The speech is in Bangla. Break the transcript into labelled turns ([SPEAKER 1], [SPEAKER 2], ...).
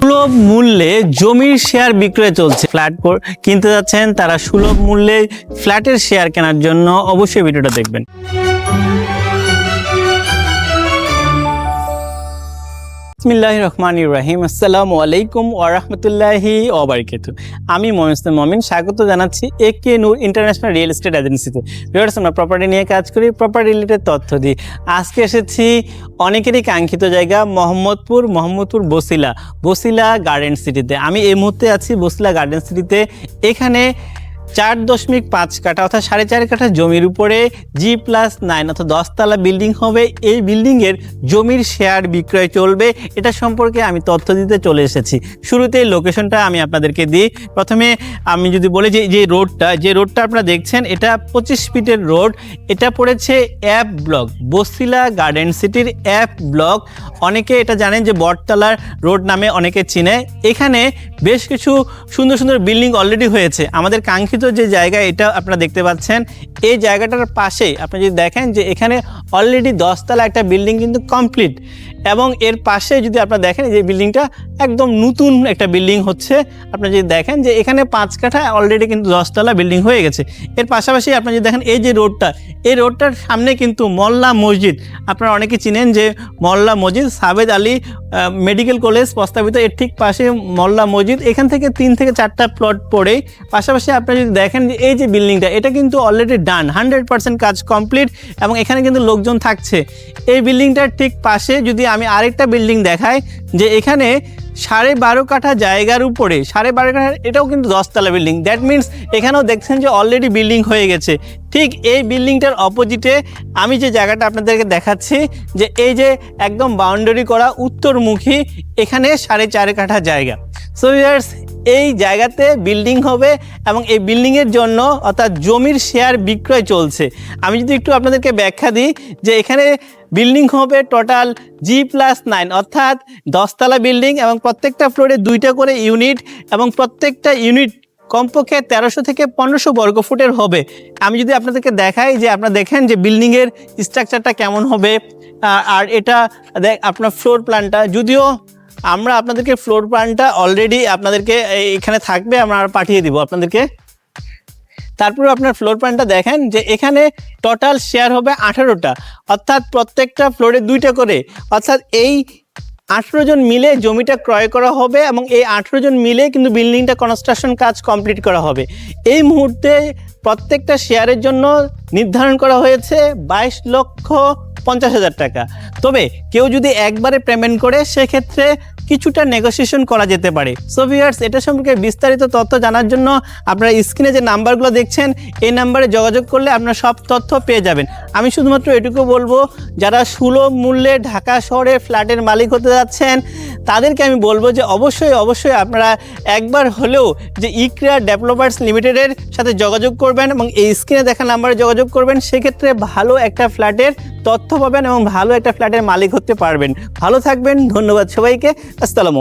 [SPEAKER 1] সুলভ মূল্যে জমির শেয়ার বিক্রয় চলছে। ফ্ল্যাট কিনতে যাচ্ছেন তারা সুলভ মূল্যে ফ্ল্যাটের শেয়ার কেনার জন্য অবশ্যই ভিডিওটা দেখবেন। বিসমিল্লাহ রহমান ইব্রাহিম আসসালামু আলাইকুম ওরহমতুল্লাহি ওবরকাত আমি মমিনুল মমিন, স্বাগত জানাচ্ছি A K Noor international real estate এজেন্সিতে। ভিউয়ার্স, আমরা প্রপার্টি নিয়ে কাজ করি প্রপার্টি রিলেটেড তথ্য দিই আজকে এসেছি অনেকেরই কাঙ্ক্ষিত জায়গা, মোহাম্মদপুর মোহাম্মদপুর বসিলা বসিলা গার্ডেন সিটিতে আমি এই মুহূর্তে আছি বসিলা গার্ডেন সিটিতে এখানে চার দশমিক পাঁচ কাঠা, অর্থাৎ সাড়ে চার কাঠা জমির উপরে জি প্লাস নাইন অর্থাৎ দশতলা বিল্ডিং হবে। এই বিল্ডিংয়ের জমির শেয়ার বিক্রয় চলবে। এটা সম্পর্কে আমি তথ্য দিতে চলে এসেছি। শুরুতে লোকেশনটা আমি আপনাদেরকে দিই। প্রথমে আমি যদি বলি যে যে রোডটা যে রোডটা আপনারা দেখছেন, এটা পঁচিশ ফিটের রোড এটা পড়েছে অ্যাপ ব্লক বসিলা গার্ডেন সিটির অ্যাপ ব্লক অনেকে এটা জানেন যে, বটতলার রোড নামে অনেকে চিনে। এখানে বেশ কিছু সুন্দর সুন্দর বিল্ডিং অলরেডি হয়েছে। আমাদের কাঙ্ক্ষিত যে জায়গা, এটা আপনারা দেখতে পাচ্ছেন। এই জায়গাটার পাশে আপনি যদি দেখেন যে এখানে অলরেডি দশতলা একটা বিল্ডিং কিন্তু কমপ্লিট এবং এর পাশে যদি আপনারা দেখেন যে বিল্ডিংটা একদম নতুন একটা বিল্ডিং হচ্ছে, আপনারা যদি দেখেন যে এখানে পাঁচ কাঠা অলরেডি কিন্তু দশতলা বিল্ডিং হয়ে গেছে। এর পাশাপাশি আপনারা যদি দেখেন এই যে রোডটা, এই রোডটার সামনে কিন্তু মল্লা মসজিদ। আপনারা অনেকে চিনেন যে মল্লা মসজিদ, সাবেদ আলী মেডিকেল কলেজ প্রস্তাবিত, এর ঠিক পাশে মল্লা মসজিদ। এখান থেকে তিন থেকে চারটা প্লট পড়ে। পাশাপাশি আপনারা যদি দেখেন যে এই যে বিল্ডিংটা, এটা কিন্তু অলরেডি ডান হান্ড্রেড পার্সেন্ট কাজ কমপ্লিট এবং এখানে কিন্তু লোকজন থাকছে। এই বিল্ডিংটার ঠিক পাশে যদি আমি আরেকটা বিল্ডিং দেখাই, যে এখানে সাড়ে বারো কাঠা জায়গার উপরে, সাড়ে বারো কাঠা, এটাও কিন্তু দশতলা বিল্ডিং দ্যাট মিন্স এখানেও দেখছেন যে অলরেডি বিল্ডিং হয়ে গেছে। ঠিক এই বিল্ডিংটার অপোজিটে আমি যে জায়গাটা আপনাদেরকে দেখাচ্ছি, যে এই যে একদম বাউন্ডারি করা উত্তরমুখী, এখানে সাড়ে চার কাঠা জায়গা। সো ইয়ার্স এই জায়গাতে বিল্ডিং হবে এবং এই বিল্ডিংয়ের জন্য অর্থাৎ জমির শেয়ার বিক্রয় চলছে। আমি যদি একটু আপনাদেরকে ব্যাখ্যা দিই যে এখানে বিল্ডিং হবে টোটাল জি প্লাস নাইন অর্থাৎ দশতলা বিল্ডিং এবং প্রত্যেকটা ফ্লোরে দুইটা করে ইউনিট এবং প্রত্যেকটা ইউনিট কমপক্ষে তেরোশো থেকে পনেরোশো বর্গ ফুটের হবে। আমি যদি আপনাদেরকে দেখাই যে আপনারা দেখেন যে বিল্ডিংয়ের স্ট্রাকচারটা কেমন হবে আর এটা দেখ- আপনার ফ্লোর প্ল্যানটা যদিও আমরা আপনাদেরকে ফ্লোর প্ল্যানটা অলরেডি আপনাদেরকে এখানে থাকবে, আমরা পাঠিয়ে দিব আপনাদেরকে। তারপরে আপনার ফ্লোর প্ল্যানটা দেখেন যে এখানে টোটাল শেয়ার হবে আঠারোটা, অর্থাৎ প্রত্যেকটা ফ্লোরে দুইটা করে। অর্থাৎ এই আঠেরো জন মিলে জমিটা ক্রয় করা হবে এবং এই আঠেরো জন মিলে কিন্তু বিল্ডিংটা কনস্ট্রাকশন কাজ কমপ্লিট করা হবে। এই মুহূর্তে প্রত্যেকটা শেয়ারের জন্য নির্ধারণ করা হয়েছে বাইশ লক্ষ পঞ্চাশ হাজার টাকা। তবে কেউ যদি একবারে পেমেন্ট করে, সেক্ষেত্রে কিছুটা নেগোসিয়েশন করা যেতে পারে। সো ভিউয়ার্স এটা সম্পর্কে বিস্তারিত তথ্য জানার জন্য আপনারা স্ক্রিনে যে নাম্বারগুলো দেখছেন, এই নাম্বারে যোগাযোগ করলে আপনার সব তথ্য পেয়ে যাবেন। আমি শুধুমাত্র এটুকু বলব, যারা সুলভ মূল্যে ঢাকা শহরে ফ্ল্যাটের মালিক হতে যাচ্ছেন তাদেরকে আমি বলব যে অবশ্যই অবশ্যই আপনারা একবার হলেও যে ইক্রিয়া ডেভেলপার্স লিমিটেডের সাথে যোগাযোগ করবেন এবং এই স্ক্রিনে দেখা নাম্বারে যোগাযোগ করবেন, সেক্ষেত্রে ভালো একটা ফ্ল্যাটের তথ্য পাবেন এবং ভালো একটা ফ্ল্যাটের মালিক হতে পারবেন। ভালো থাকবেন, ধন্যবাদ সবাইকে, আসসালামু